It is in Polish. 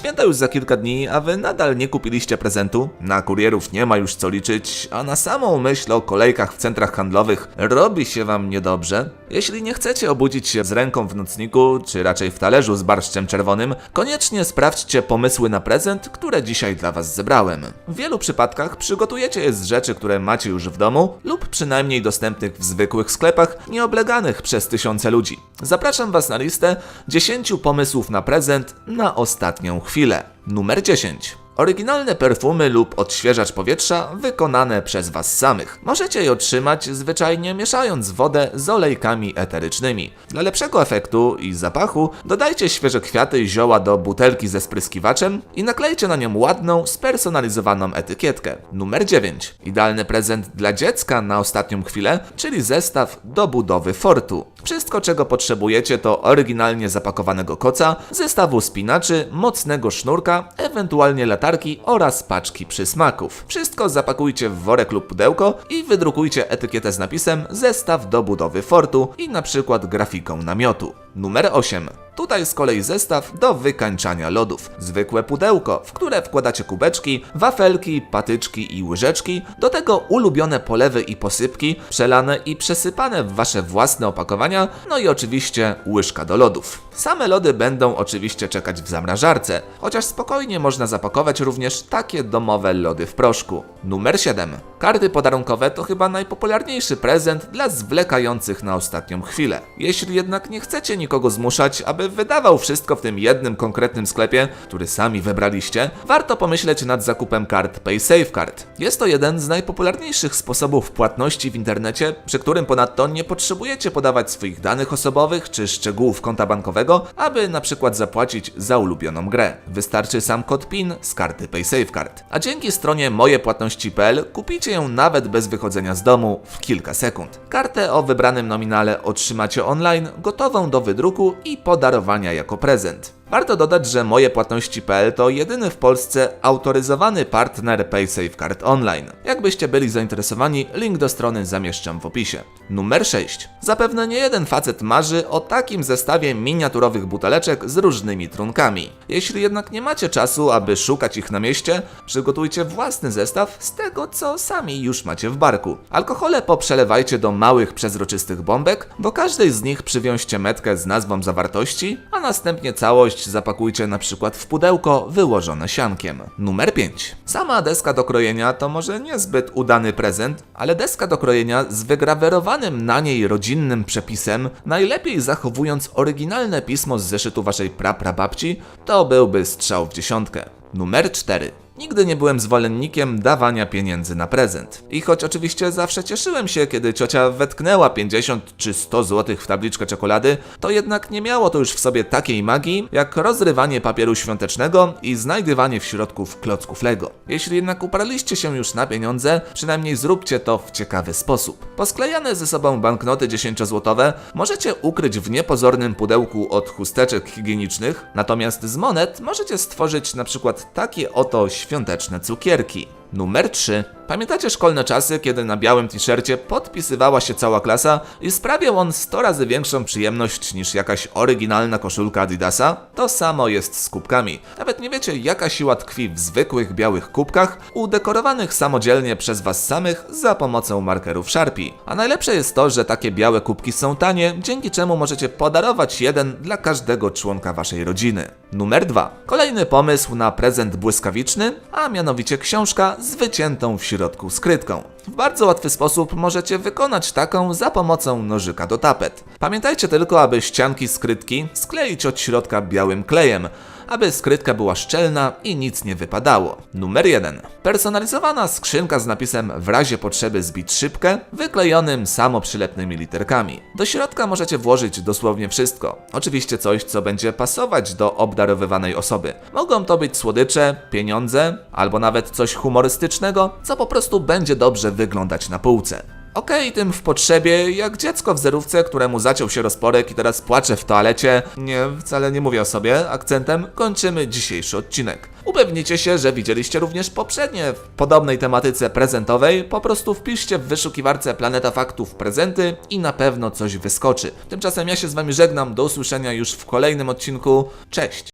Święta już za kilka dni, a wy nadal nie kupiliście prezentu? Na kurierów nie ma już co liczyć, a na samą myśl o kolejkach w centrach handlowych robi się wam niedobrze? Jeśli nie chcecie obudzić się z ręką w nocniku, czy raczej w talerzu z barszczem czerwonym, koniecznie sprawdźcie pomysły na prezent, które dzisiaj dla was zebrałem. W wielu przypadkach przygotujecie je z rzeczy, które macie już w domu lub przynajmniej dostępnych w zwykłych sklepach, nieobleganych przez tysiące ludzi. Zapraszam was na listę 10 pomysłów na prezent na ostatnią chwilę. Numer 10. Oryginalne perfumy lub odświeżacz powietrza wykonane przez Was samych. Możecie je otrzymać zwyczajnie mieszając wodę z olejkami eterycznymi. Dla lepszego efektu i zapachu dodajcie świeże kwiaty i zioła do butelki ze spryskiwaczem i naklejcie na nią ładną, spersonalizowaną etykietkę. Numer 9. Idealny prezent dla dziecka na ostatnią chwilę, czyli zestaw do budowy fortu. Wszystko czego potrzebujecie to oryginalnie zapakowanego koca, zestawu spinaczy, mocnego sznurka, ewentualnie latarki oraz paczki przysmaków. Wszystko zapakujcie w worek lub pudełko i wydrukujcie etykietę z napisem zestaw do budowy fortu i na przykład grafiką namiotu. Numer 8. Tutaj z kolei zestaw do wykańczania lodów. Zwykłe pudełko, w które wkładacie kubeczki, wafelki, patyczki i łyżeczki, do tego ulubione polewy i posypki, przelane i przesypane w wasze własne opakowania, no i oczywiście łyżka do lodów. Same lody będą oczywiście czekać w zamrażarce, chociaż spokojnie można zapakować również takie domowe lody w proszku. Numer 7. Karty podarunkowe to chyba najpopularniejszy prezent dla zwlekających na ostatnią chwilę. Jeśli jednak nie chcecie nikogo zmuszać, aby wydawał wszystko w tym jednym konkretnym sklepie, który sami wybraliście, warto pomyśleć nad zakupem kart PaySafeCard. Jest to jeden z najpopularniejszych sposobów płatności w internecie, przy którym ponadto nie potrzebujecie podawać swoich danych osobowych czy szczegółów konta bankowego, aby na przykład zapłacić za ulubioną grę. Wystarczy sam kod PIN z karty PaySafeCard. A dzięki stronie mojepłatności.pl kupicie ją nawet bez wychodzenia z domu w kilka sekund. Kartę o wybranym nominale otrzymacie online, gotową do wydruku i podarowania jako prezent. Warto dodać, że moje płatności.pl to jedyny w Polsce autoryzowany partner PaySafeCard Online. Jakbyście byli zainteresowani, link do strony zamieszczam w opisie. Numer 6. Zapewne nie jeden facet marzy o takim zestawie miniaturowych buteleczek z różnymi trunkami. Jeśli jednak nie macie czasu, aby szukać ich na mieście, przygotujcie własny zestaw z tego, co sami już macie w barku. Alkohole poprzelewajcie do małych, przezroczystych bombek, do każdej z nich przywiążcie metkę z nazwą zawartości, a następnie całość zapakujcie na przykład w pudełko wyłożone siankiem. Numer 5. Sama deska do krojenia to może niezbyt udany prezent, ale deska do krojenia z wygrawerowanym na niej rodzinnym przepisem, najlepiej zachowując oryginalne pismo z zeszytu waszej praprababci, to byłby strzał w dziesiątkę. Numer 4. Nigdy nie byłem zwolennikiem dawania pieniędzy na prezent. I choć oczywiście zawsze cieszyłem się, kiedy ciocia wetknęła 50 czy 100 zł w tabliczkę czekolady, to jednak nie miało to już w sobie takiej magii, jak rozrywanie papieru świątecznego i znajdywanie w środku klocków Lego. Jeśli jednak uparliście się już na pieniądze, przynajmniej zróbcie to w ciekawy sposób. Posklejane ze sobą banknoty 10-złotowe możecie ukryć w niepozornym pudełku od chusteczek higienicznych, natomiast z monet możecie stworzyć na przykład takie oto świąteczne cukierki. Numer 3. Pamiętacie szkolne czasy, kiedy na białym t-shircie podpisywała się cała klasa i sprawiał on 100 razy większą przyjemność niż jakaś oryginalna koszulka Adidasa? To samo jest z kubkami. Nawet nie wiecie, jaka siła tkwi w zwykłych białych kubkach, udekorowanych samodzielnie przez was samych za pomocą markerów Sharpie. A najlepsze jest to, że takie białe kubki są tanie, dzięki czemu możecie podarować jeden dla każdego członka waszej rodziny. Numer 2. Kolejny pomysł na prezent błyskawiczny, a mianowicie książka z wyciętą w środku skrytką. W bardzo łatwy sposób możecie wykonać taką za pomocą nożyka do tapet. Pamiętajcie tylko, aby ścianki skrytki skleić od środka białym klejem, aby skrytka była szczelna i nic nie wypadało. Numer 1. Personalizowana skrzynka z napisem w razie potrzeby zbić szybkę, wyklejonym samoprzylepnymi literkami. Do środka możecie włożyć dosłownie wszystko. Oczywiście coś, co będzie pasować do obdarowywanej osoby. Mogą to być słodycze, pieniądze, albo nawet coś humorystycznego, co po prostu będzie dobrze wyglądać na półce. Okej, tym w potrzebie, jak dziecko w zerówce, któremu zaciął się rozporek i teraz płacze w toalecie. Nie, wcale nie mówię o sobie, akcentem kończymy dzisiejszy odcinek. Upewnijcie się, że widzieliście również poprzednie w podobnej tematyce prezentowej. Po prostu wpiszcie w wyszukiwarce Planeta Faktów prezenty i na pewno coś wyskoczy. Tymczasem ja się z wami żegnam, do usłyszenia już w kolejnym odcinku. Cześć!